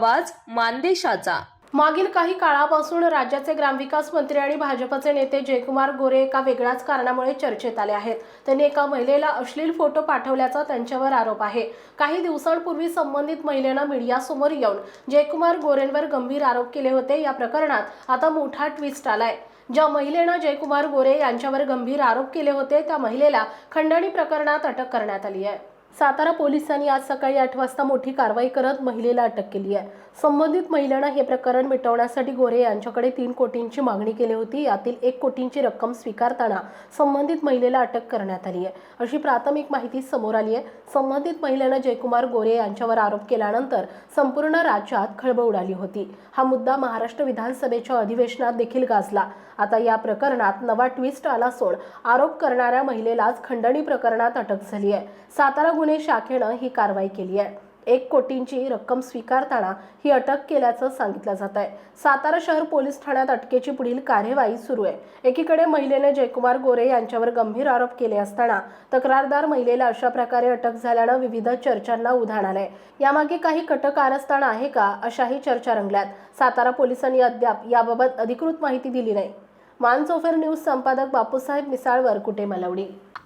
आवाज मानदेशाचा. मागील काही काळापासून राज्याचे ग्रामविकास मंत्री आणि भाजपचे नेते जयकुमार गोरे एका वेगळ्याच कारणामुळे चर्चेत आले आहेत. त्यांनी एका महिलेला अश्लील फोटो पाठवल्याचा त्यांच्यावर आरोप आहे. काही दिवसांपूर्वी संबंधित महिलेनं मीडियासमोर येऊन जयकुमार गोरेंवर गंभीर आरोप केले होते या प्रकरणात आता मोठा ट्विस्ट आलाय. ज्या महिलेनं जयकुमार गोरे यांच्यावर गंभीर आरोप केले होते त्या महिलेला खंडणी प्रकरणात अटक करण्यात आली आहे. सातारा पोलिसांनी आज सकाळी आठ वाजता मोठी कारवाई करत महिलेला अटक केली आहे. संबंधित महिलेनं हे प्रकरण मिटवण्यासाठी गोरे यांच्याकडे तीन कोटींची मागणी केली होती. यातील एक कोटींची रक्कम स्वीकारताना संबंधित महिलेला अटक करण्यात आली आहे. अशी प्राथमिक माहिती समोर आली आहे. संबंधित महिलेनं जयकुमार गोरे यांच्यावर आरोप केल्यानंतर संपूर्ण राज्यात खळबळ उडाली होती. हा मुद्दा महाराष्ट्र विधानसभेच्या अधिवेशनात देखील गाजला. आता या प्रकरणात नवा ट्विस्ट आला असून आरोप करणाऱ्या महिलेलाच खंडणी प्रकरणात अटक झाली आहे. सातारा गुन्हे शाखेनं ही कारवाई केली आहे. एक कोटींची रक्कम स्वीकारताना ही अटक केल्याचं सांगितलं जात आहे. सातारा शहर पोलीस ठाण्यात अटकेची पुढील कार्यवाही सुरू आहे. एकीकडे महिलेने जयकुमार गोरे यांच्यावर गंभीर आरोप केले असताना तक्रारदार महिलेला अशा प्रकारे अटक झाल्यानं विविध चर्चांना उधाण आलंय. यामागे काही कटक कारस्थान आहे का अशाही चर्चा रंगल्यात. सातारा पोलिसांनी अद्याप याबाबत अधिकृत माहिती दिली नाही. मानसोफेर न्यूज संपादक बापूसाहेब मिसाळवर कुठे मलवडी